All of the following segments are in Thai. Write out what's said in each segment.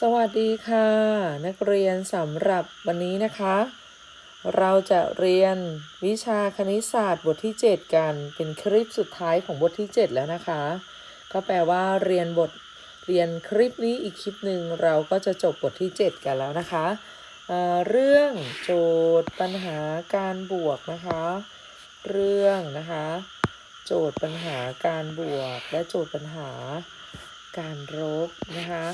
สวัสดีค่ะ นักเรียนสำหรับวันนี้นะคะ เราจะเรียนวิชาคณิตศาสตร์บทที่ 7 กันเป็นคลิปสุดท้ายของบทที่ 7 แล้วนะคะ ก็แปลว่าเรียนบทเรียนคลิปนี้อีกคลิปหนึ่งเราก็จะจบบทที่ 7 กันแล้วนะคะเอ่อเรื่องโจทย์ปัญหาการบวกนะคะ เรื่องนะคะ โจทย์ปัญหาการบวกและโจทย์ปัญหา การลบนะคะ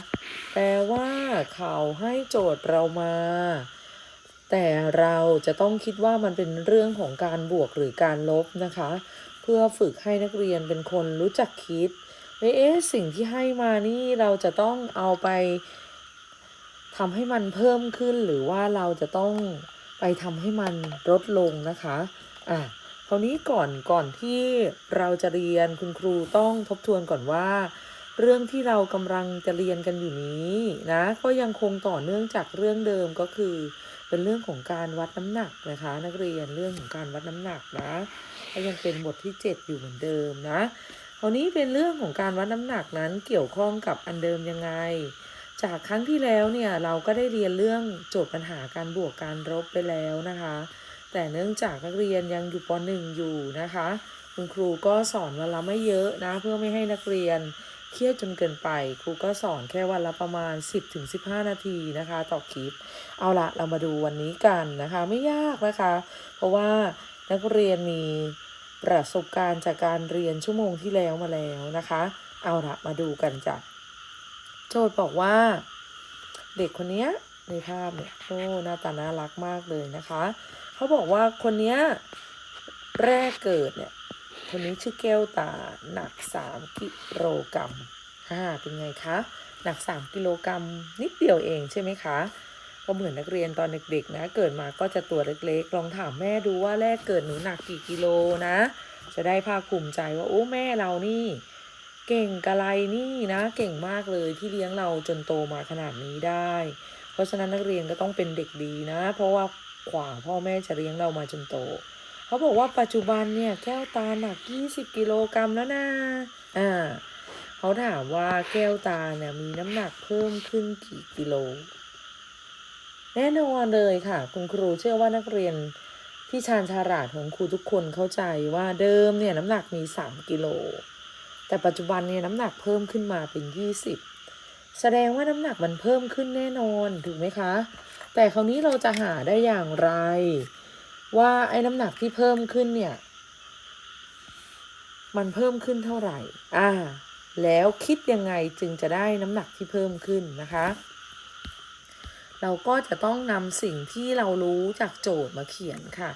แปลว่าเขาให้โจทย์เรามา แต่เราจะต้องคิดว่ามันเป็นเรื่องของการบวกหรือการลบนะคะ เพื่อฝึกให้นักเรียนเป็นคนรู้จักคิดว่าเอ๊ะสิ่งที่ให้มานี่เราจะต้องเอาไปทำให้มันเพิ่มขึ้นหรือว่าเราจะต้องไปทำให้มันลดลงนะคะอะคราวนี้ก่อนก่อนที่เราจะเรียนคุณครูต้องทบทวนก่อนว่า เรื่องที่เรากำลังจะเรียนกันอยู่นี้นะ ก็ยังคงต่อเนื่องจากเรื่องเดิมก็คือ เป็นเรื่องของการวัดน้ำหนักนะคะ นักเรียนเรื่องของการวัดน้ำหนักนะก็ยังเป็นบทที่ 7 อยู่เหมือนเดิมนะคราวนี้เป็นเรื่องของการวัดน้ำหนักนั้นเกี่ยวข้องกับอันเดิมยังไง จากครั้งที่แล้วเนี่ยเราก็ได้เรียนเรื่องโจทย์ปัญหาการบวกการลบไปแล้วนะคะ แต่เนื่องจากนักเรียนยังอยู่ป .1 อยู่นะคะ คุณครูก็สอนวันละไม่เยอะนะเพื่อไม่ให้นักเรียน เครียดจนเกินไป ครูก็สอนแค่วันละประมาณ 10-15 นาทีนะคะ ต่อคลิป เอาละเรามาดูวันนี้กันนะคะ ไม่ยากนะคะ เพราะว่านักเรียนมีประสบการณ์จากการเรียนชั่วโมงที่แล้วมาแล้วนะคะ เอาละมาดูกันจ้ะโจทย์บอกว่า เด็กคนนี้ในภาพเนี่ยโอ้หน้าตาน่ารักมากเลยนะคะ เขาบอกว่าคนนี้แรกเกิดเนี่ย คนนี้ชื่อแก้วตาหนัก 3 กิโลกรัมอ่าเป็นไงคะ หนัก 3 กิโลกรัมนิดเดียวเองใช่ไหมคะ ก็เหมือนนักเรียนตอนเด็กๆนะ เกิดมาก็จะตัวเล็กๆ ลองถามแม่ดูว่าแรกเกิดหนูหนักกี่กิโลนะ จะได้ภาคภูมิใจว่าโอ้แม่เรานี่ เก่งกะไรนี่นะ เก่งมากเลยที่เลี้ยงเราจนโตมาขนาดนี้ได้ เพราะฉะนั้นนักเรียนก็ต้องเป็นเด็กดีนะ เพราะว่าขวาพ่อแม่จะเลี้ยงเรามาจนโต เขาบอกว่าปัจจุบันเนี่ยแก้วตาหนัก 20 กิโลกรัมแล้วนะอ่าเขาถามว่าแก้วตาเนี่ยมีน้ำหนักเพิ่มขึ้นกี่กิโล แน่นอนเลยค่ะ คุณครูเชื่อว่านักเรียนที่ชาญฉลาดของครูทุกคนเข้าใจว่าเดิมเนี่ยน้ำหนักมี 3 กิโล แต่ปัจจุบันเนี่ยน้ำหนักเพิ่มขึ้นมาเป็น 20 แสดงว่าน้ำหนักมันเพิ่มขึ้นแน่นอนถูกไหมคะ แต่คราวนี้เราจะหาได้อย่างไร ว่าไอ้น้ำหนักที่เพิ่มขึ้นเนี่ย มันเพิ่มขึ้นเท่าไหร่ อ่า แล้วคิดยังไงจึงจะได้น้ำหนักที่เพิ่มขึ้นนะคะ เราก็จะต้องนำสิ่งที่เรารู้จากโจทย์มาเขียนค่ะ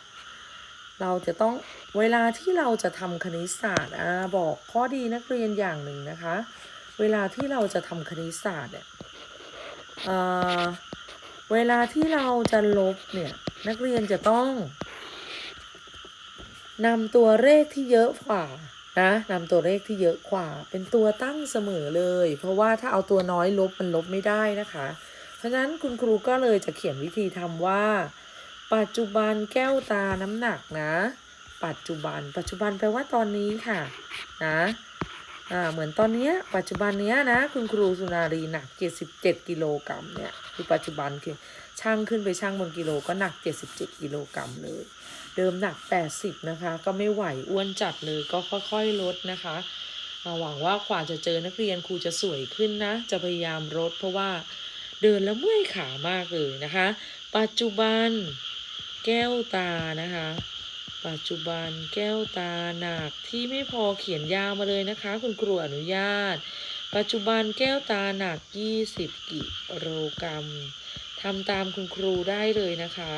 เราจะต้องเวลาที่เราจะทำคณิตศาสตร์อ่าบอกข้อดีนักเรียนอย่างหนึ่งนะคะ เวลาที่เราจะทำคณิตศาสตร์เนี่ยเอ่อเวลาที่เราจะลบเนี่ย นักเรียนจะต้องนำตัวเลขที่เยอะกว่านะนำตัวเลขที่เยอะกว่า เป็นตัวตั้งเสมอเลย เพราะว่าถ้าเอาตัวน้อยลบมันลบไม่ได้นะคะ เพราะฉะนั้นคุณครูก็เลยจะเขียนวิธีทำว่า ปัจจุบันแก้วตาน้ำหนักนะ ปัจจุบัน ปัจจุบันแปลว่าตอนนี้ค่ะนะอ่าเหมือนตอนเนี้ยปัจจุบันเนี้ยนะ คุณครูสุนารีหนัก 77กิโลกรัมเนี่ยคือปัจจุบันคือ ช่างขึ้นไปช่างบนกิโลก็หนัก 77 กิโลกรัมเลย เดิมหนัก 80 นะคะ ก็ไม่ไหวอ้วนจัดเลยก็ค่อยๆลดนะคะอ่าหวังว่ากว่าจะเจอนักเรียนครูจะสวยขึ้นนะ จะพยายามลดเพราะว่าเดินแล้วเมื่อยขามากเลยนะคะ ปัจจุบันแก้วตานะคะ ปัจจุบันแก้วตาหนักที่ไม่พอเขียนยาวมาเลยนะคะ คุณครูอนุญาต ปัจจุบันแก้วตาหนัก 20 กิโลกรัม ทำตามคุณครูได้เลยนะคะ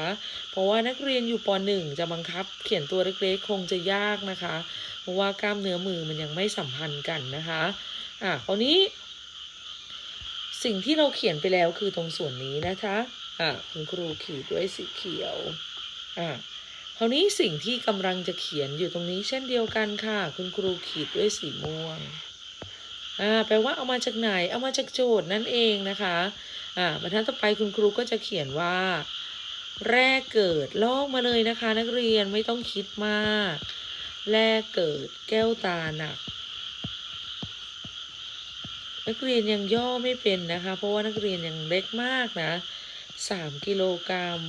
เพราะว่านักเรียนอยู่ป .1 จะบังคับ เขียนตัวเล็กๆคงจะยากนะคะ เพราะว่ากล้ามเนื้อมือมันยังไม่สัมพันธ์กันนะคะ อะคราวนี้ สิ่งที่เราเขียนไปแล้วคือตรงส่วนนี้นะคะ อะคุณครูขีดด้วยสีเขียว อะคราวนี้สิ่งที่กำลังจะเขียนอยู่ตรงนี้เช่นเดียวกันค่ะ คุณครูขีดด้วยสีม่วง อ่าแปลว่าเอามาจากไหน เอามาจากโจทย์นั่นเองนะคะอ่าบรรทัดต่อไปคุณครูก็จะเขียนว่า แรกเกิดลอกมาเลยนะคะ นักเรียนไม่ต้องคิดมาก แรกเกิดแก้วตาหนัก นักเรียนยังย่อไม่เป็นนะคะ เพราะว่านักเรียนยังเล็กมากนะสามกิโลกรัม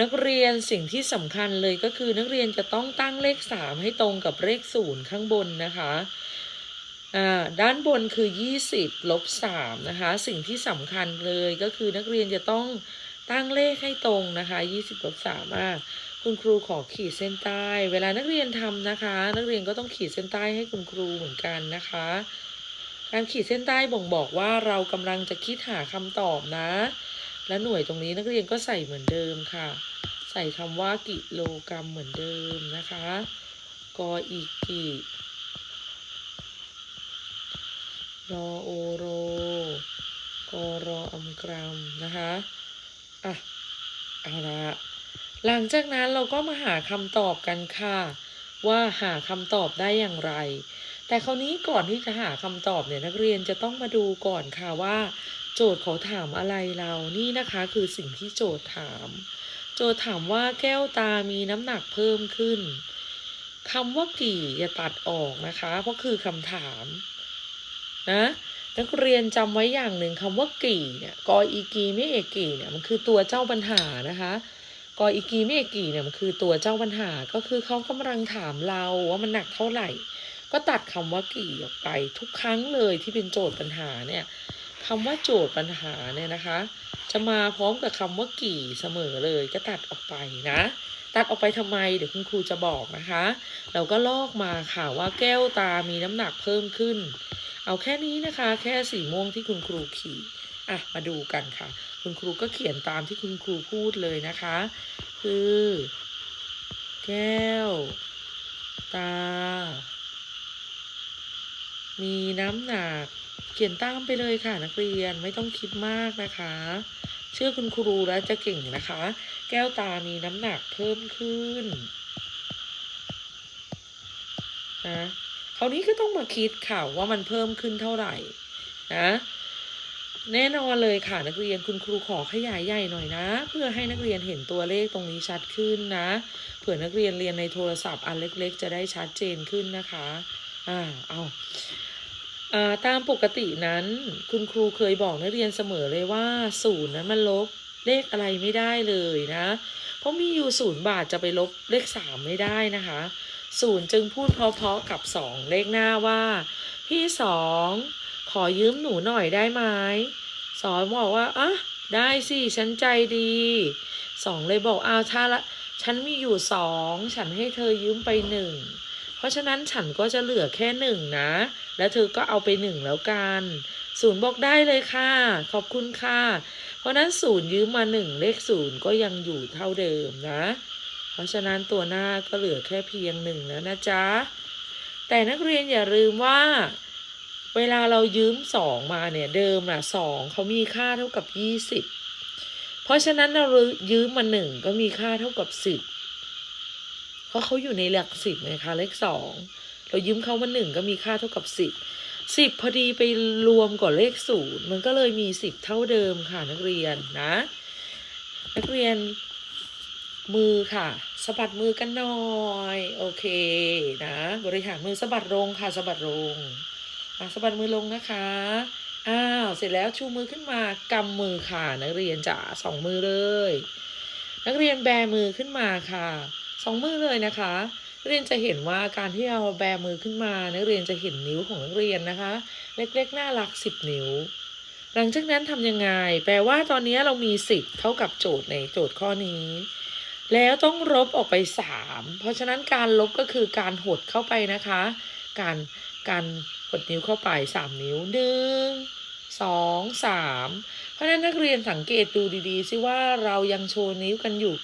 นักเรียนสิ่งที่สำคัญเลยก็คือนักเรียนจะต้องตั้งเลขสามให้ตรงกับเลขศูนย์ข้างบนนะคะ ด้านบนคือ 20 ลบ 3 นะคะ สิ่งที่สำคัญเลยก็คือนักเรียนจะต้องตั้งเลขให้ตรงนะคะ 20 ลบ 3 อะ คุณครูขอขีดเส้นใต้ เวลานักเรียนทำนะคะ นักเรียนก็ต้องขีดเส้นใต้ให้คุณครูเหมือนกันนะคะ การขีดเส้นใต้บ่งบอกว่าเรากำลังจะคิดหาคำตอบนะ และหน่วยตรงนี้นักเรียนก็ใส่เหมือนเดิมค่ะ ใส่คำว่ากิโลกรัมเหมือนเดิมนะคะ กออีกกิ รอโอโรกอรออัมกรัมนะคะอะเอาละหลังจากนั้นเราก็มาหาคำตอบกันค่ะ ว่าหาคำตอบได้อย่างไร แต่คราวนี้ก่อนที่จะหาคำตอบเนี่ยนักเรียนจะต้องมาดูก่อนค่ะว่า โจทย์เขาถามอะไรเรานี่นะคะคือสิ่งที่โจทย์ถาม โจทย์ถามว่าแก้วตามีน้ำหนักเพิ่มขึ้นคำว่ากี่อย่าตัดออกนะคะ เพราะคือคำถาม นะนักเรียนจำไว้อย่างหนึ่งคำว่ากี่เนี่ยกออีกีไม่เอกกี่เนี่ยมันคือตัวเจ้าปัญหานะคะกออีกีไม่เอกกี่เนี่ยมันคือตัวเจ้าปัญหาก็คือเขากำลังถามเราว่ามันหนักเท่าไหร่ ก็ตัดคำว่ากี่ออกไปทุกครั้งเลยที่เป็นโจทย์ปัญหาเนี่ยคำว่าโจทย์ปัญหาเนี่ยนะคะ จะมาพร้อมกับคำว่ากี่เสมอเลยก็ตัดออกไปนะ ตัดออกไปทำไมเดี๋ยวคุณครูจะบอกนะคะ เราก็ลอกมาค่ะว่าแก้วตามีน้ำหนักเพิ่มขึ้น เอาแค่นี้นะคะ แค่สีม่วงที่คุณครูขีดอะมาดูกันค่ะ คุณครูก็เขียนตามที่คุณครูพูดเลยนะคะ คือ แก้ว ตา มีน้ำหนัก เขียนตามไปเลยค่ะนักเรียนไม่ต้องคิดมากนะคะ เชื่อคุณครูแล้วจะเก่งนะคะ แก้วตามีน้ำหนักเพิ่มขึ้นนะ คราวนี้ก็ต้องมาคิดค่ะว่ามันเพิ่มขึ้นเท่าไหร่นะแน่นอนเลยค่ะนักเรียนคุณครูขอขยายใหญ่หน่อยนะ เพื่อให้นักเรียนเห็นตัวเลขตรงนี้ชัดขึ้นนะเผื่อนักเรียนเรียนในโทรศัพท์อันเล็ก ๆ จะได้ชัดเจนขึ้นนะคะอ่าเอาอ่าตามปกตินั้น คุณครูเคยบอกนักเรียนเสมอเลยว่าศูนย์นั้นมันลบเลขอะไรไม่ได้เลยนะ เพราะมีอยู่ศูนย์บาทจะไปลบเลขสามไม่ได้นะคะ ศูนย์จึงพูดเพราะๆกับสองเลขหน้าว่า พี่สองขอยืมหนูหน่อยได้ไหมสองบอกว่าอะได้สิฉันใจดีสองเลยบอกอ้าวถ้าละฉันมีอยู่สองฉันให้เธอยืมไปหนึ่งเพราะฉะนั้นฉันก็จะเหลือแค่หนึ่งนะ แล้วเธอก็เอาไปหนึ่งแล้วกันศูนย์บอกได้เลยค่ะ ขอบคุณค่ะ เพราะนั้นศูนย์ยืมมาหนึ่งเลขศูนย์ก็ยังอยู่เท่าเดิมนะ เพราะฉะนั้นตัวหน้าก็เหลือแค่เพียงหนึ่งแล้วนะจ๊ะ แต่นักเรียนอย่าลืมว่า เวลาเรายืมสองมาเนี่ยเดิมน่ะสองเขามีค่าเท่ากับยี่สิบเพราะฉะนั้นเรายืมมาหนึ่งก็มีค่าเท่ากับสิบเพราะเขาอยู่ในหลักสิบไงคะเลขสองเรายืมเขามาหนึ่งก็มีค่าเท่ากับสิบสิบพอดีไปรวมกับเลขศูนย์มันก็เลยมีสิบเท่าเดิมค่ะนักเรียนนะ นักเรียน มือค่ะสะบัดมือกันหน่อย โอเคนะบริหารมือสะบัดลงค่ะสะบัดลงอะสะบัดมือลงนะคะอ้าวเสร็จแล้วชูมือขึ้นมากำมือค่ะ นักเรียนจ๋าสองมือเลย นักเรียนแบมือขึ้นมาค่ะสองมือเลยนะคะเรียนจะเห็นว่าการที่เราแบมือขึ้นมา นักเรียนจะเห็นนิ้วของนักเรียนนะคะ เล็กๆน่ารักสิบนิ้ว หลังจากนั้นทำยังไง แปลว่าตอนนี้เรามีสิบเท่ากับโจทย์ในโจทย์ข้อนี้ แล้วต้องลบออกไปสามเพราะฉะนั้นการลบก็คือการหดเข้าไปนะคะ การการหดนิ้วเข้าไปสามนิ้วหนึ่งสองสามเพราะฉะนั้นนักเรียนสังเกตดูดีๆ ซิว่าเรายังโชว์นิ้วกันอยู่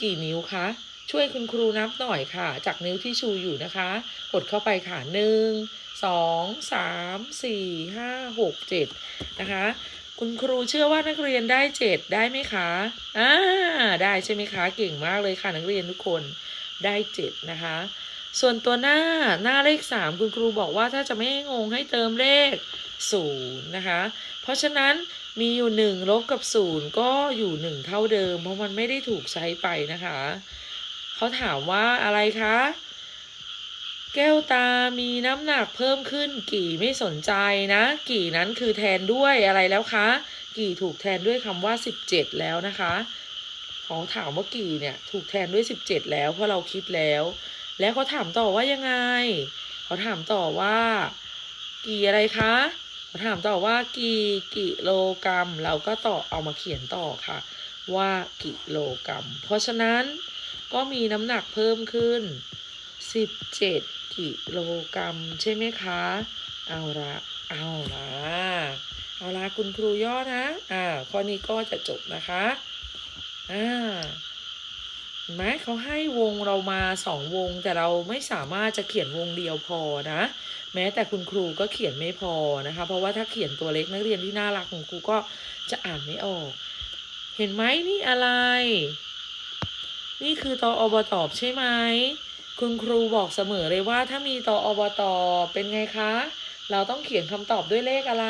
กี่นิ้วคะ ช่วยคุณครูนับหน่อยค่ะ จากนิ้วที่ชูอยู่นะคะ หดเข้าไปค่ะหนึ่งสองสามสี่ห้าหกเจ็ดนะคะ คุณครูเชื่อว่านักเรียนได้เจ็ดได้ไหมคะอ่าได้ใช่ไหมคะ เก่งมากเลยค่ะนักเรียนทุกคนได้เจ็ดนะคะ ส่วนตัวหน้าหน้าเลขสามคุณครูบอกว่าถ้าจะไม่ให้งงให้เติมเลขศูนย์นะคะ เพราะฉะนั้นมีอยู่หนึ่งลบกับศูนย์ก็อยู่หนึ่งเท่าเดิม เพราะมันไม่ได้ถูกใช้ไปนะคะ เขาถามว่าอะไรคะ แก้วตามีน้ำหนักเพิ่มขึ้น กี่ไม่สนใจนะ กี่นั้นคือแทนด้วยอะไรแล้วคะ กี่ถูกแทนด้วยคำว่า 17 แล้วนะคะเขาถามว่ากี่เนี่ยถูกแทนด้วย 17 แล้วเพราะเราคิดแล้ว แล้วเขาถามต่อว่ายังไงเขาถามต่อว่า กี่อะไรคะเขาถามต่อว่ากี่กิโลกรัม เราก็ต่อเอามาเขียนต่อค่ะ ว่ากิโลกรัม เพราะฉะนั้นก็มีน้ำหนักเพิ่มขึ้น17 กิโลกรัมใช่ไหมคะ เอาละเอาละเอาละคุณครูย่อนะ อ่า ข้อนี้ก็จะจบนะคะ อ่าเห็นไหมเขาให้วงเรามาสองวง แต่เราไม่สามารถจะเขียนวงเดียวพอนะ แม้แต่คุณครูก็เขียนไม่พอนะคะ เพราะว่าถ้าเขียนตัวเล็กนักเรียนที่น่ารักของครูก็จะอ่านไม่ออก เห็นไหมนี่อะไร นี่คือตออบตอบใช่ไหม คุณครูบอกเสมอเลยว่าถ้ามีตออบตเป็นไงคะ เราต้องเขียนคำตอบด้วยเลขอะไร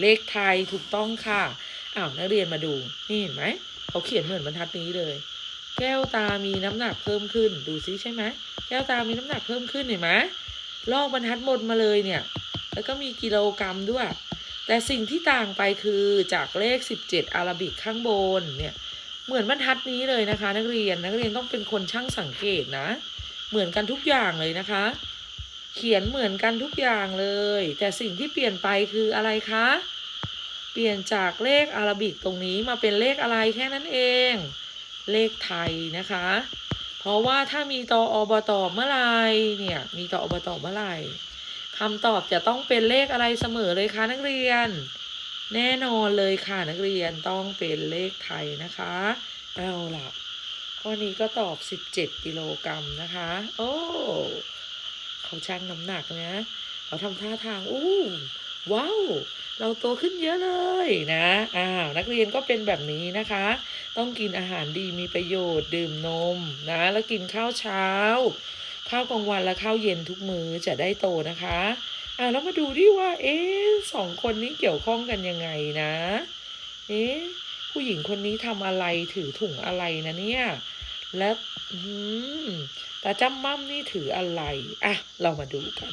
เลขไทยถูกต้องค่ะอ้าวนักเรียนมาดู นี่เห็นไหมเขาเขียนเหมือนบรรทัดนี้เลย แก้วตามีน้ำหนักเพิ่มขึ้น ดูซิใช่ไหมแก้วตามีน้ำหนักเพิ่มขึ้นเห็นไหมลอกบรรทัดบนมาเลยเนี่ย แล้วก็มีกิโลกรัมด้วย แต่สิ่งที่ต่างไปคือจากเลข 17 อาราบิกข้างบนเนี่ย เหมือนบรรทัดนี้เลยนะคะ นักเรียนนักเรียนต้องเป็นคนช่างสังเกตนะ เหมือนกันทุกอย่างเลยนะคะ เขียนเหมือนกันทุกอย่างเลย แต่สิ่งที่เปลี่ยนไปคืออะไรคะ เปลี่ยนจากเลขอารบิกตรงนี้มาเป็นเลขอะไรแค่นั้นเอง เลขไทยนะคะ เพราะว่าถ้ามีตออบตเมื่อไรเนี่ย มีตออบตเมื่อไรคำตอบจะต้องเป็นเลขอะไรเสมอเลยคะนักเรียน แน่นอนเลยค่ะนักเรียนต้องเป็นเลขไทยนะคะ เอาล่ะ ข้อนี้ก็ตอบ 17 กิโลกรัมนะคะ โอ้ เขาชั่งน้ำหนักนะ เขาทำท่าทาง อู้ว้าว เราโตขึ้นเยอะเลยนะ อ้าว นักเรียนก็เป็นแบบนี้นะคะ ต้องกินอาหารดีมีประโยชน์ ดื่มนมนะ แล้วกินข้าวเช้า ข้าวกลางวันและข้าวเย็นทุกมื้อจะได้โตนะคะ อ่าแล้วมาดูดิว่า เอ๊สองคนนี้เกี่ยวข้องกันยังไงนะ เอ๊ผู้หญิงคนนี้ทำอะไรถือถุงอะไรนะเนี่ย และอืมตาจ้ำมั่มนี่ถืออะไรอะเรามาดูกัน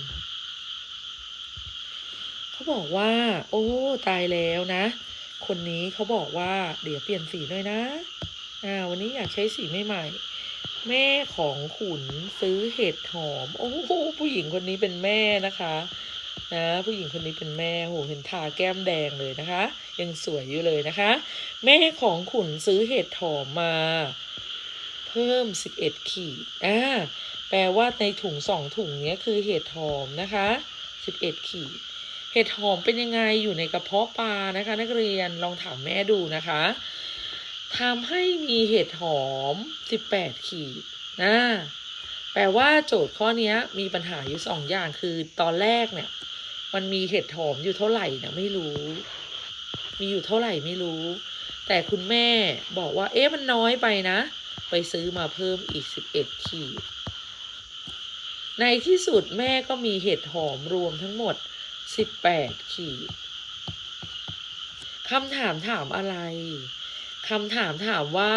เขาบอกว่า โอ้ตายแล้วนะ คนนี้เขาบอกว่าเดี๋ยวเปลี่ยนสีหน่อยนะอ่าวันนี้อยากใช้สีใหม่ๆแม่ของขุนซื้อเห็ดหอม โอ้โหผู้หญิงคนนี้เป็นแม่นะคะ นะ ผู้หญิงคนนี้เป็นแม่โหเห็นทาแก้มแดงเลยนะคะ ยังสวยอยู่เลยนะคะ แม่ของขุนซื้อเห็ดหอมมา เพิ่ม 11 ขีดอ่าแปลว่าในถุงสองถุงเนี้ยคือเห็ดหอมนะคะ 11 ขีด เห็ดหอมเป็นยังไงอยู่ในกระเพาะปลานะคะ นักเรียนลองถามแม่ดูนะคะทำให้มีเห็ดหอม 18 ขีดนะแปลว่าโจทย์ข้อนี้มีปัญหาอยู่สองอย่างคือตอนแรกเนี่ย มันมีเห็ดหอมอยู่เท่าไหร่นะไม่รู้ มีอยู่เท่าไหร่ไม่รู้ แต่คุณแม่บอกว่าเอ๊ะมันน้อยไปนะ ไปซื้อมาเพิ่มอีก11ขีด ในที่สุดแม่ก็มีเห็ดหอมรวมทั้งหมด18ขีดคำถามถามอะไรคำถามถามว่า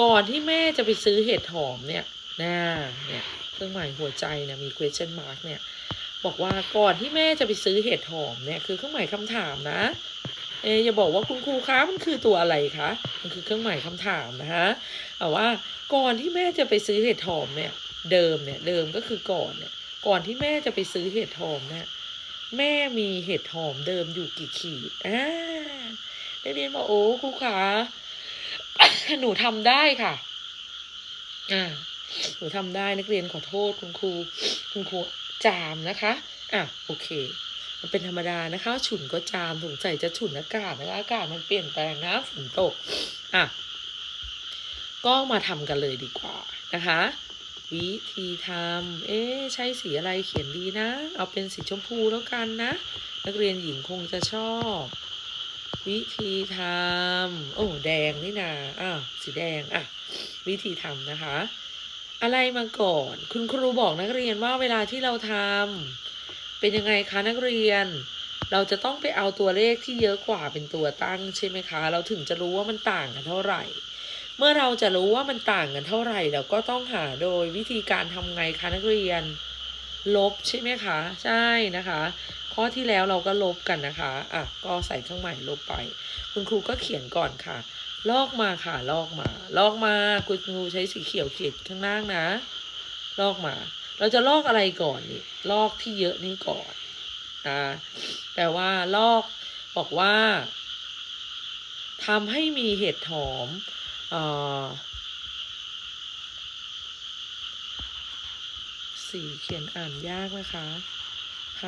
ก่อนที่แม่จะไปซื้อเห็ดหอมเนี่ยน่าเนี่ยเครื่องหมายหัวใจเนี่ยมี question mark เนี่ยบอกว่าก่อนที่แม่จะไปซื้อเห็ดหอมเนี่ยคือเครื่องหมายคำถามนะ ออย่าบอกว่าคุณครูคะมันคือตัวอะไรคะมันคือเครื่องหมายคำถามนะคะแต่ว่าก่อนที่แม่จะไปซื้อเห็ดหอมเนี่ย เดิมเนี่ยเดิมก็คือก่อนเนี่ย ก่อนที่แม่จะไปซื้อเห็ดหอมเนี่ยแม่มีเห็ดหอมเดิมอยู่กี่ขีดอ่าได้เรียนมาโอ้ครูขาหนูทำได้ค่ะ อ่า หนูทำได้นักเรียนขอโทษคุณครู คุณครูจามนะคะ อะโอเค มันเป็นธรรมดานะคะ ฉุนก็จามสงสัยจะฉุนอากาศนะคะอากาศมันเปลี่ยนแปลงนะฝนตกอะก็มาทำกันเลยดีกว่านะคะ วิธีทำเอ๊ใช้สีอะไรเขียนดีนะ เอาเป็นสีชมพูแล้วกันนะ นักเรียนหญิงคงจะชอบ วิธีทำโอ้แดงนี่นาอะสีแดงอะวิธีทำนะคะ อะไรมาก่อน คุณครูบอกนักเรียนว่าเวลาที่เราทำ เป็นยังไงคะนักเรียน เราจะต้องไปเอาตัวเลขที่เยอะกว่าเป็นตัวตั้งใช่ไหมคะ เราถึงจะรู้ว่ามันต่างกันเท่าไหร่ เมื่อเราจะรู้ว่ามันต่างกันเท่าไหร่ เราก็ต้องหาโดยวิธีการทำไงคะนักเรียน ลบใช่ไหมคะ ใช่นะคะ ข้อที่แล้วเราก็ลบกันนะคะอะก็ใส่เครื่องหมายลบไป คุณครูก็เขียนก่อนค่ะ ลอกมาค่ะ ลอกมา ลอกมาคุณครูใช้สีเขียวเขียนข้างล่างนะ ลอกมา เราจะลอกอะไรก่อนนี่ลอกที่เยอะนี่ก่อนอ่าแต่ว่า ลอกบอกว่าทำให้มีเห็ดหอมอ่อสีเขียนอ่านยากนะคะท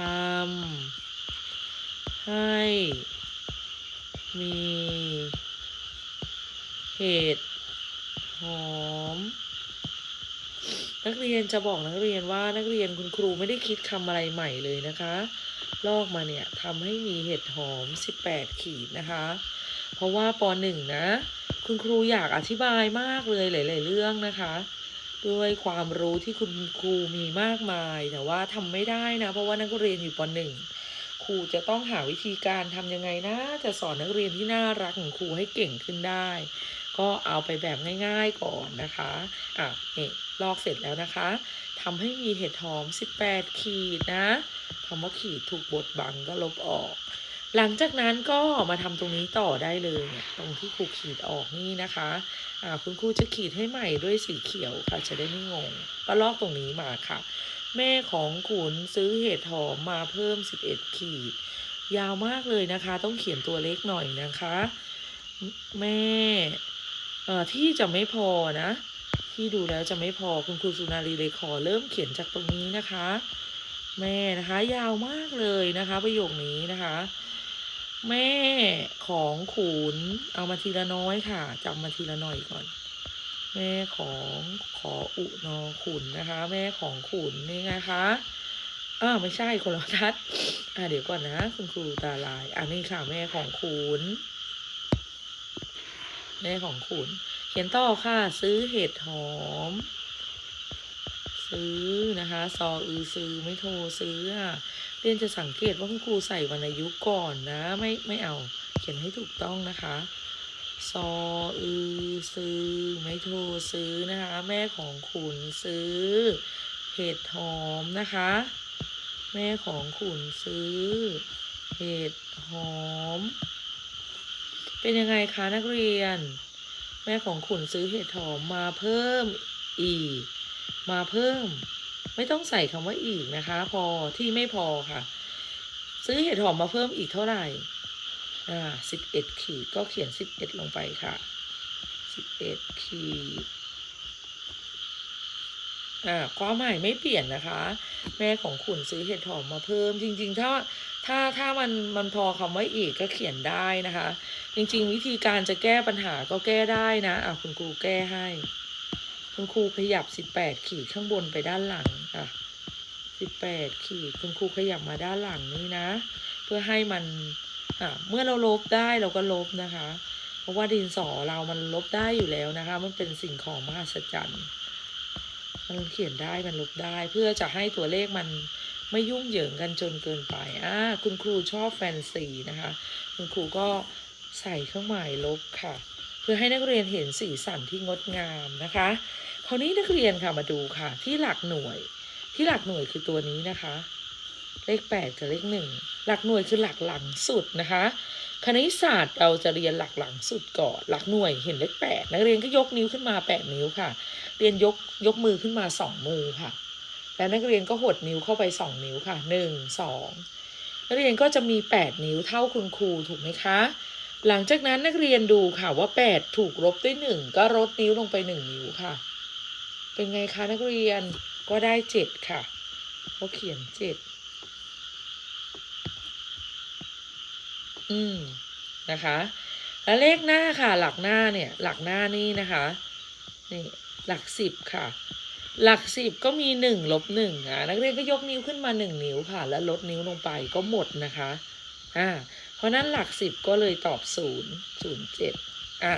ำให้มีเห็ดหอม นักเรียนจะบอกนักเรียนว่านักเรียนคุณครูไม่ได้คิดคำอะไรใหม่เลยนะคะ ลอกมาเนี่ยทำให้มีเห็ดหอม 18 ขีดนะคะ เพราะว่าปหนึ่งนะ คุณครูอยากอธิบายมากเลยหลาย ๆ เรื่องนะคะ ด้วยความรู้ที่คุณครูมีมากมาย แต่ว่าทำไม่ได้นะ เพราะว่านักเรียนอยู่ปหนึ่งครูจะต้องหาวิธีการทำยังไงนะ จะสอนนักเรียนที่น่ารักของครูให้เก่งขึ้นได้ ก็เอาไปแบบง่ายๆก่อนนะคะอะนี่ลอกเสร็จแล้วนะคะทำให้มีเห็ดหอม 18 ขีดนะคำว่าขีดถูกบดบังก็ลบออก หลังจากนั้นก็มาทำตรงนี้ต่อได้เลยเนี่ยตรงที่ครูขีดออกนี่นะคะอ่าคุณครูจะขีดให้ใหม่ด้วยสีเขียวค่ะจะได้ไม่งง ก็ลอกตรงนี้มาค่ะ แม่ของขุนซื้อเห็ดหอมมาเพิ่ม 11 ขีด ยาวมากเลยนะคะ ต้องเขียนตัวเล็กหน่อยนะคะ แม่ ที่จะไม่พอนะ ที่ดูแล้วจะไม่พอคุณครูสุนารีเลยขอเริ่มเขียนจากตรงนี้นะคะ แม่นะคะ ยาวมากเลยนะคะ ประโยคนี้นะคะ แม่ของขุนเอามาทีละน้อยค่ะจำมาทีละหน่อยก่อน แม่ของขออุนอขุนนะคะ แม่ของขุนนี่นะคะอ้าไม่ใช่คนละทัดอ่าเดี๋ยวก่อนนะ คุณครูตาลาย อันนี้ค่ะแม่ของขุน แม่ของขุนเขียนต่อค่ะ ซื้อเห็ดหอม ซื้อนะคะ ซออือซื้อไม่โทรซื้ออะเรียนจะสังเกตว่าคุณครูใส่วรรณยุกต์ก่อนนะ ไม่ไม่เอา เขียนให้ถูกต้องนะคะ ซออือซื้อไม่โทรซื้อนะคะ แม่ของขุนซื้อ เห็ดหอมนะคะ แม่ของขุนซื้อ เห็ดหอม เป็นยังไงคะนักเรียน แม่ของขุนซื้อเห็ดหอมมาเพิ่มอีก มาเพิ่ม ไม่ต้องใส่คำว่าอีกนะคะ พอที่ไม่พอค่ะ ซื้อเห็ดหอมมาเพิ่มอีกเท่าไหร่อ่าสิบเอ็ดขีดก็เขียนสิบเอ็ดลงไปค่ะสิบเอ็ดขีดอ่าความหมายไม่เปลี่ยนนะคะ แม่ของขุนซื้อเห็ดหอมมาเพิ่มจริง ๆ ถ้า ถ้าถ้ามันมันพอคำว่าอีกก็เขียนได้นะคะ จริงๆ วิธีการจะแก้ปัญหาก็แก้ได้นะอะคุณครูแก้ให้ คุณครูขยับสิบแปดขีดข้างบนไปด้านหลังอะสิบแปดขีดคุณครูขยับมาด้านหลังนี่นะ เพื่อให้มันอะเมื่อเราลบได้เราก็ลบนะคะ เพราะว่าดินสอเรามันลบได้อยู่แล้วนะคะ มันเป็นสิ่งของมหัศจรรย์มันเขียนได้มันลบได้เพื่อจะให้ตัวเลขมัน ไม่ยุ่งเหยิงกันจนเกินไปอ่าคุณครูชอบแฟนซีนะคะ คุณครูก็ใส่เครื่องหมายลบค่ะ เพื่อให้นักเรียนเห็นสีสันที่งดงามนะคะ คราวนี้นักเรียนค่ะมาดูค่ะ ที่หลักหน่วย ที่หลักหน่วยคือตัวนี้นะคะ เลขแปดกับเลขหนึ่งหลักหน่วยคือหลักหลังสุดนะคะคณิตศาสตร์เราจะเรียนหลักหลังสุดก่อนหลักหน่วยเห็นเลขแปดนักเรียนก็ยกนิ้วขึ้นมาแปดนิ้วค่ะ เรียนยกยกมือขึ้นมาสองมือค่ะ แล้วนักเรียนก็หดนิ้วเข้าไปสองนิ้วค่ะหนึ่งสองนักเรียนก็จะมีแปดนิ้วเท่าคุณครูถูกไหมคะ หลังจากนั้นนักเรียนดูค่ะว่าแปดถูกลบด้วยหนึ่งก็ลดนิ้วลงไปหนึ่งนิ้วค่ะ เป็นไงคะนักเรียนก็ได้เจ็ดค่ะเขาเขียนเจ็ดอืมนะคะแล้วเลขหน้าค่ะ หลักหน้าเนี่ย หลักหน้านี่นะคะ นี่ หลักสิบค่ะ หลักสิบก็มีหนึ่งลบหนึ่งอะนักเรียนก็ยกนิ้วขึ้นมาหนึ่งนิ้วค่ะ แล้วลดนิ้วลงไปก็หมดนะคะอ่าเพราะนั้นหลักสิบก็เลยตอบศูนย์ศูนย์เจ็ดอะ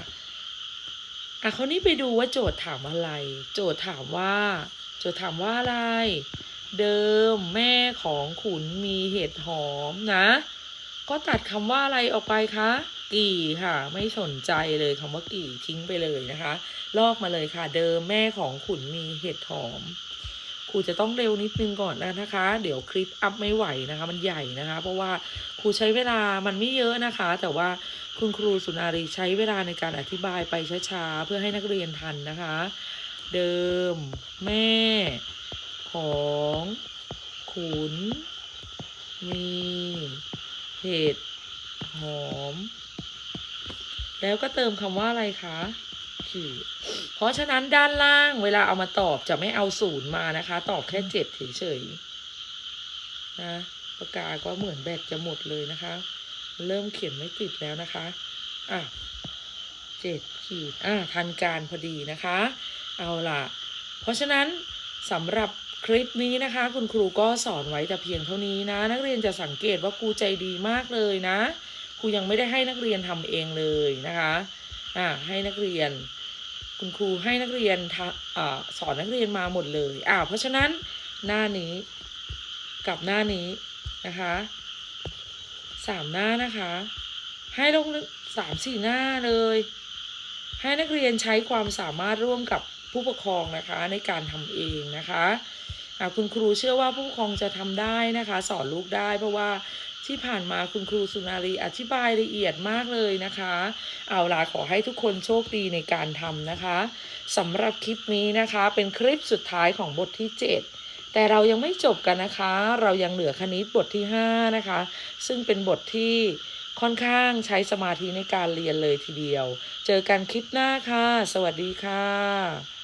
อะคราวนี้ไปดูว่าโจทย์ถามอะไร โจทย์ถามว่า โจทย์ถามว่าอะไร เดิมแม่ของขุนมีเห็ดหอมนะ ก็ตัดคำว่าอะไรออกไปคะ กี่ค่ะ ไม่สนใจเลยคำว่ากี่ทิ้งไปเลยนะคะ ลอกมาเลยค่ะ เดิมแม่ของขุนมีเห็ดหอมครูจะต้องเร็วนิดนึงก่อนนะคะ เดี๋ยวคลิปอัพไม่ไหวนะคะ มันใหญ่นะคะ เพราะว่าครูใช้เวลามันไม่เยอะนะคะ แต่ว่าคุณครูสุนารีใช้เวลาในการอธิบายไปช้าๆเพื่อให้นักเรียนทันนะคะ เดิมแม่ของขุนมีเห็ดหอม แล้วก็เติมคำว่าอะไรคะขีดเพราะฉะนั้นด้านล่างเวลาเอามาตอบจะไม่เอาศูนย์มานะคะ ตอบแค่เจ็ดเฉยๆนะปากกาก็เหมือนแบตจะหมดเลยนะคะ เริ่มเขียนไม่ติดแล้วนะคะอะเจ็ดขีดอะทันการพอดีนะคะ เอาล่ะ เพราะฉะนั้นสำหรับคลิปนี้นะคะ คุณครูก็สอนไว้แต่เพียงเท่านี้นะ นักเรียนจะสังเกตว่าครูใจดีมากเลยนะ ครูยังไม่ได้ให้นักเรียนทำเองเลยนะคะอ่าให้นักเรียน คุณครูให้นักเรียนทะอ่าสอนนักเรียนมาหมดเลยอ่าเพราะฉะนั้นหน้านี้กับหน้านี้นะคะสามหน้านะคะ ให้ลงสามสี่หน้าเลย ให้นักเรียนใช้ความสามารถร่วมกับผู้ปกครองนะคะในการทำเองนะคะคุณครูเชื่อว่าผู้ปกครองจะทำได้นะคะ สอนลูกได้เพราะว่า ที่ผ่านมาคุณครูสุนารีอธิบายละเอียดมากเลยนะคะ เอาล่ะขอให้ทุกคนโชคดีในการทำนะคะสำหรับคลิปนี้นะคะเป็นคลิปสุดท้ายของบทที่ 7 แต่เรายังไม่จบกันนะคะ เรายังเหลือคณิตบทที่ 5 นะคะ ซึ่งเป็นบทที่ค่อนข้างใช้สมาธิในการเรียนเลยทีเดียว เจอกันคลิปหน้าค่ะ สวัสดีค่ะ